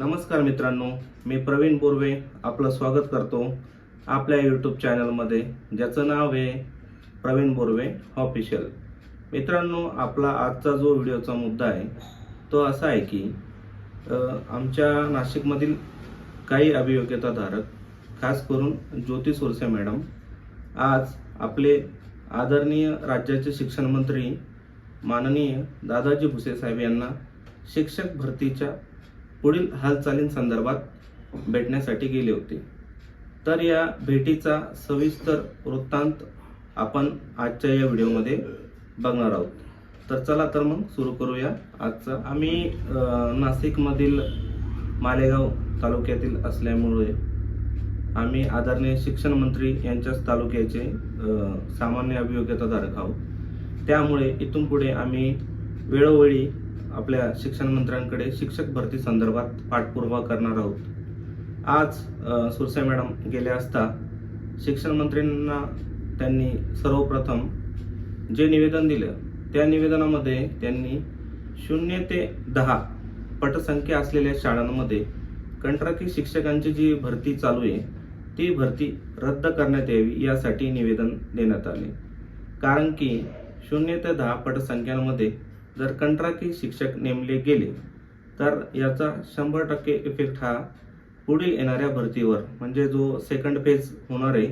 नमस्कार मित्रांनो मी प्रवीण बोरवे आपलं स्वागत करतो आपल्या यूट्यूब चॅनलमध्ये ज्याचं नाव आहे प्रवीण बोरवे ऑफिशियल मित्रांनो आपला आजचा जो व्हिडिओचा मुद्दा आहे तो असा आहे की आमच्या नाशिकमधील काही अभियोग्यताधारक खास करून ज्योती सुरसे मॅडम आज आपले आदरणीय राज्याचे शिक्षण मंत्री माननीय दादाजी भुसे साहेब यांना शिक्षक भरतीच्या पुढील हालचालींसंदर्भात भेटण्यासाठी गेले होते. तर या भेटीचा सविस्तर वृत्तांत आपण आजच्या या व्हिडिओमध्ये बघणार आहोत. तर चला तर मग सुरू करूया आजचा. आम्ही नाशिकमधील मालेगाव तालुक्यातील असल्यामुळे आम्ही आदरणीय शिक्षण मंत्री यांच्याच तालुक्याचे सामान्य अभियोग्यताधारक आहोत. त्यामुळे इथून पुढे आम्ही वेळोवेळी आपल्या शिक्षण मंत्र्यांकडे शिक्षक भरती संदर्भात पाठपुरावा करणार आहोत. आज सुरसाई मॅडम गेले असता शिक्षण मंत्र्यांना त्यांनी सर्वप्रथम जे निवेदन दिलं त्या निवेदनामध्ये त्यांनी शून्य ते दहा पटसंख्या असलेल्या शाळांमध्ये कंत्राटी शिक्षकांची जी भरती चालू आहे ती भरती रद्द करण्यात यावी यासाठी निवेदन देण्यात आले. कारण की शून्य ते दहा पटसंख्यांमध्ये जर कंत्राटी शिक्षक नेमले गेले तर याचा शंभर टक्के इफेक्ट हा पुढील येणाऱ्या भरतीवर म्हणजे जो सेकंड फेज होणार आहे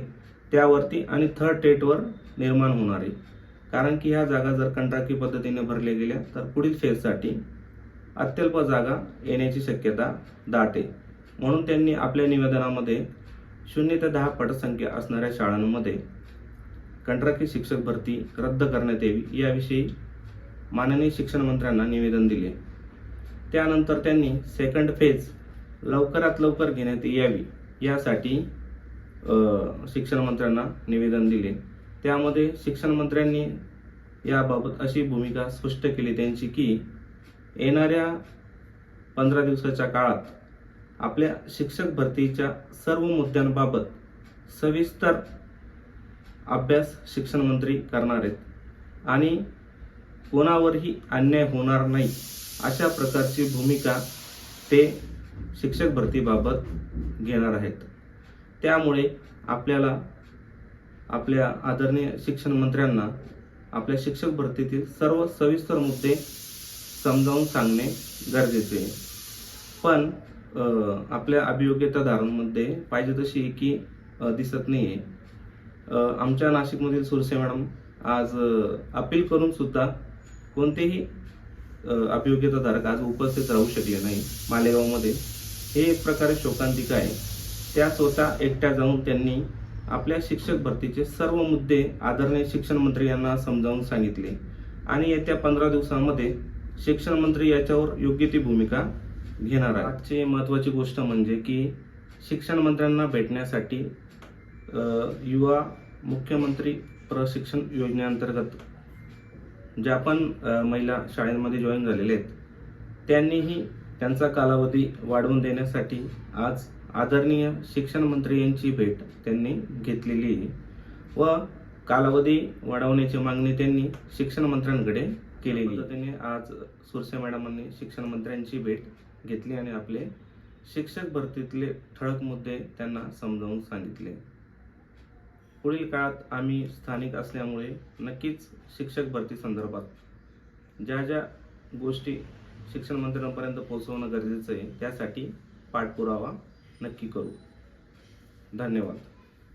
त्यावरती आणि थर्ड टेटवर निर्माण होणार आहे. कारण की ह्या जागा जर कंत्राटी पद्धतीने भरल्या गेल्या तर पुढील फेजसाठी अत्यल्प जागा येण्याची शक्यता दाट. आहे म्हणून त्यांनी आपल्या निवेदनामध्ये शून्य ते दहा पटसंख्या असणाऱ्या शाळांमध्ये कंत्राटी शिक्षक भरती रद्द करण्यात यावी याविषयी माननीय शिक्षण मंत्र्यांना निवेदन दिले. त्यानंतर त्यांनी सेकंड फेज लवकरात लवकर घेण्यात यावी यासाठी शिक्षण मंत्र्यांना निवेदन दिले. त्यामध्ये शिक्षण मंत्र्यांनी याबाबत अशी भूमिका स्पष्ट केली त्यांची की येणाऱ्या पंधरा दिवसाच्या काळात आपल्या शिक्षक भरतीच्या सर्व मुद्द्यांबाबत सविस्तर अभ्यास शिक्षण मंत्री करणार आहेत. आणि कोणावरही अन्याय होणार नाही अशा प्रकारची भूमिका ते शिक्षक भरतीबाबत घेणार आहेत. त्यामुळे आपल्याला आपल्या आदरणीय शिक्षण मंत्र्यांना आपल्या शिक्षक भरतीतील सर्व सविस्तर मुद्दे समजावून सांगणे गरजेचे आहे. पण आपल्या अभियोग्यताधारांमध्ये पाहिजे तशी एकी दिसत नाही आहे आमच्या नाशिकमधील सुरसे मॅडम आज अपील करून सुद्धा कोणतेही अ, अभियोग्यताधारक आज उपस्थित राहू शकले नाही मालेगावमध्ये. हे एक प्रकारे शोकांतिका आहे. त्या स्वतः एकट्या जाऊन त्यांनी आपल्या शिक्षक भरतीचे सर्व मुद्दे आदरणीय शिक्षण मंत्री यांना समजावून सांगितले. आणि येत्या पंधरा दिवसांमध्ये शिक्षण मंत्री याच्यावर योग्य ती भूमिका घेणार आहे आजची महत्त्वाची गोष्ट म्हणजे की शिक्षण मंत्र्यांना भेटण्यासाठी युवा मुख्यमंत्री प्रशिक्षण योजनेअंतर्गत ज्या पण महिला शाळेमध्ये जॉईन झालेले आहेत त्यांनीही त्यांचा कालावधी वाढवून देण्यासाठी आज आदरणीय शिक्षण मंत्री यांची भेट त्यांनी घेतलेली आहे. व कालावधी वाढवण्याची मागणी त्यांनी शिक्षण मंत्र्यांकडे केलेली त्यांनी पद्धतीने आज सुरसे मॅडमांनी शिक्षण मंत्र्यांची भेट घेतली आणि आपले शिक्षक भरतीतले ठळक मुद्दे त्यांना समजावून सांगितले. पुढील काळात आम्ही स्थानिक असल्यामुळे नक्कीच शिक्षक भरती संदर्भात ज्या ज्या गोष्टी शिक्षण मंत्र्यांपर्यंत पोहोचवणं गरजेचं आहे त्यासाठी पाठपुरावा नक्की करू. धन्यवाद.